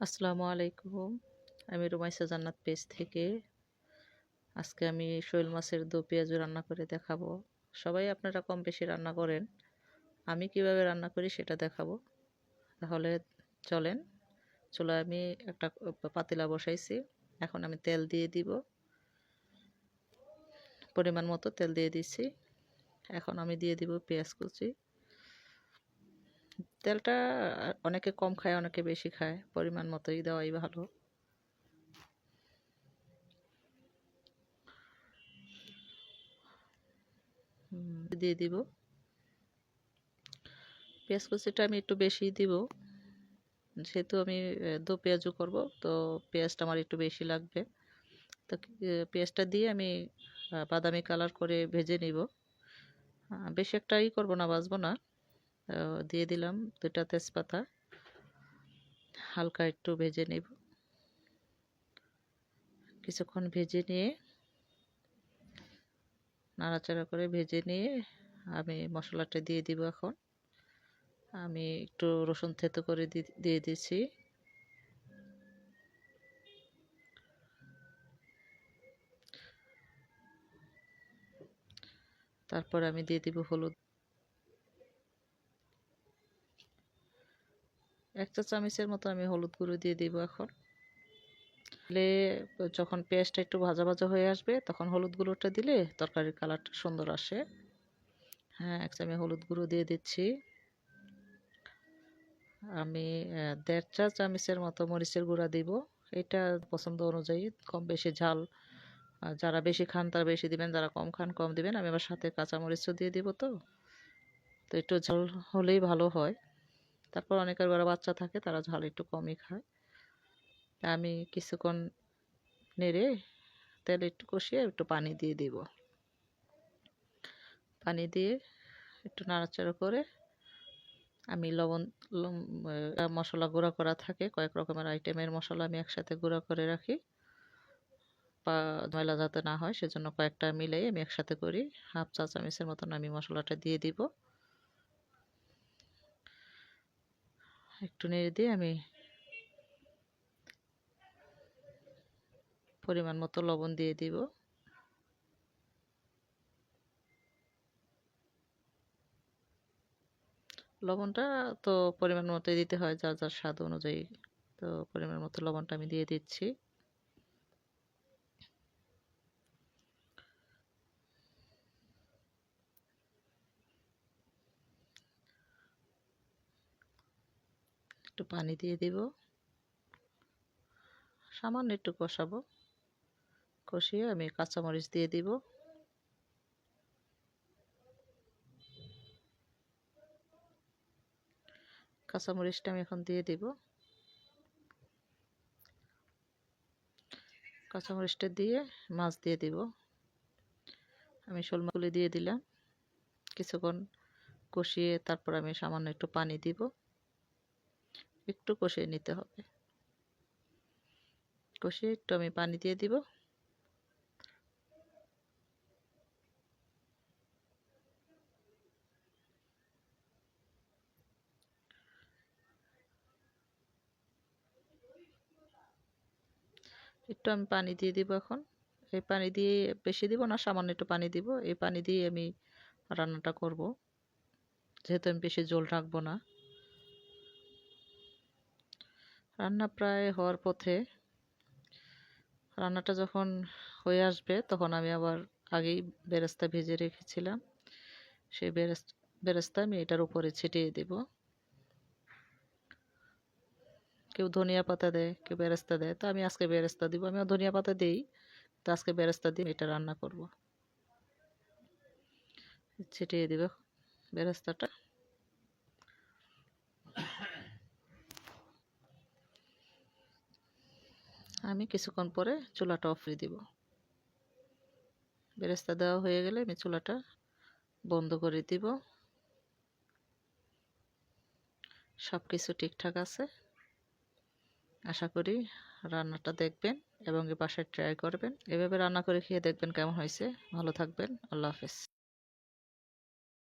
আসসালামু আলাইকুম। আমি রুমাইসা জান্নাত পেজ থেকে। আজকে আমি শৈল মাছের দো পেঁয়াজু রান্না করে দেখাবো। সবাই আপনারা কম বেশি রান্না করেন। আমি কীভাবে রান্না করি সেটা দেখাবো। তাহলে চলেন। চলো আমি একটা পাতিলা বসাইছি। এখন আমি তেল দিয়ে দিব। পরিমাণ মতো তেল দিয়ে দিচ্ছি। এখন আমি দিয়ে দিব পেঁয়াজ কুচি। তেলটা অনেকে কম খায়, অনেকে বেশি খায়। পরিমাণ মতোই দেওয়াই ভালো। দিয়ে দিব। পেঁয়াজ কুচিটা আমি একটু বেশি দিব। যেহেতু আমি দু পেঁয়াজও করব, তো পেঁয়াজটা আমার একটু বেশি লাগবে। তো পেঁয়াজটা দিয়ে আমি বাদামি কালার করে ভেজে নিব। বেশি একটা ই করব না বাজবো না। দিয়ে দিলাম দুটা তেজপাতা। হালকা একটু ভেজে নেব। কিছুক্ষণ ভেজে নিয়ে নাড়াচাড়া করে ভেজে নিয়ে আমি মশলাটা দিয়ে দিব এখন। আমি একটু রসুন থেতো করে দিয়ে দিয়েছি। তারপর আমি দিয়ে দিব হলুদ এক চা চামচের মতো আমি হলুদ গুঁড়ো দিয়ে দিব এখন। দিলে যখন পেঁয়াজটা একটু ভাজা ভাজা হয়ে আসবে, তখন হলুদ গুঁড়োটা দিলে তরকারির কালারটা সুন্দর আসে। হ্যাঁ এক চামচ হলুদ গুঁড়ো দিয়ে দিচ্ছি। আমি দেড় চা চামচের মতো মরিচের গুঁড়া দিব। এটা পছন্দ অনুযায়ী কম বেশি ঝাল যারা বেশি খান তারা বেশি দিবেন, যারা কম খান কম দিবেন। আমি আবার সাথে কাঁচা মরিচও দিয়ে দিব তো। তো একটু ঝাল হলেই ভালো হয়। তারপর অনেকের ঘরে বাচ্চা থাকে, তারা ঝাল একটু কমই খায়। আমি কিছুক্ষণ নেড়ে তেল একটু কষিয়ে একটু পানি দিয়ে দিব। পানি দিয়ে একটু নাড়াচাড়া করে আমি লবণ মশলা গুঁড়া করা থাকে, কয়েক রকমের আইটেমের মশলা আমি একসাথে গুঁড়া করে রাখি। বা ময়লা যাতে না হয়, সেজন্য কয়েকটা মিলাই আমি একসাথে করি। হাফ চা চামচের মতন আমি মশলাটা দিয়ে দিব। একটু নেড়ে দিয়ে আমি পরিমাণ মতো লবণ দিয়ে দিব। লবণটা তো পরিমাণ মতোই দিতে হয়, যার যার স্বাদ অনুযায়ী। তো পরিমাণ মতো লবণটা আমি দিয়ে দিচ্ছি। একটু পানি দিয়ে দিব। সামান্য একটু কষাবো। কষিয়ে আমি কাঁচামরিচ দিয়ে দিব। কাঁচামরিচটা আমি এখন দিয়ে দিব। কাঁচামরিচটা দিয়ে মাছ দিয়ে দিব। আমি শোল মাছগুলি দিয়ে দিলাম। কিছুক্ষণ কষিয়ে তারপর আমি সামান্য একটু পানি দিব। একটু কষিয়ে নিতে হবে। কষিয়ে একটু আমি পানি দিয়ে দিব। একটু আমি পানি দিয়ে দিব এখন। এই পানি দিয়ে বেশি দিব না, সামান্য একটু পানি দিব। এই পানি দিয়ে আমি রান্নাটা করব। যেহেতু আমি বেশি জল রাখব না। রান্না প্রায় হওয়ার পথে রান্নাটা যখন হয়ে আসবে তখন আমি আবার আগেই বেরেস্তা ভেজে রেখেছিলাম। সেই বেরেস্তা আমি এটার উপরে ছিটিয়ে দেব। কেউ ধনিয়া পাতা দেয়, কেউ বেরেস্তা দেয়। তো আমি আজকে বেরেস্তা দিব। আমিও ধনিয়া পাতা দিই, তো আজকে বেরেস্তা দিয়ে এটা রান্না করব। ছিটিয়ে দিব বেরেস্তাটা। আমি কিছুক্ষণ পরে চুলাটা অফ করে দিব। বেরেস্তা দেওয়া হয়ে গেলে আমি চুলাটা বন্ধ করে দিব। সব কিছু ঠিকঠাক আছে। আশা করি রান্নাটা দেখবেন এবং বাসায় ট্রাই করবেন। এভাবে রান্না করে খেয়ে দেখবেন কেমন হয়েছে। ভালো থাকবেন। আল্লাহ হাফেজ।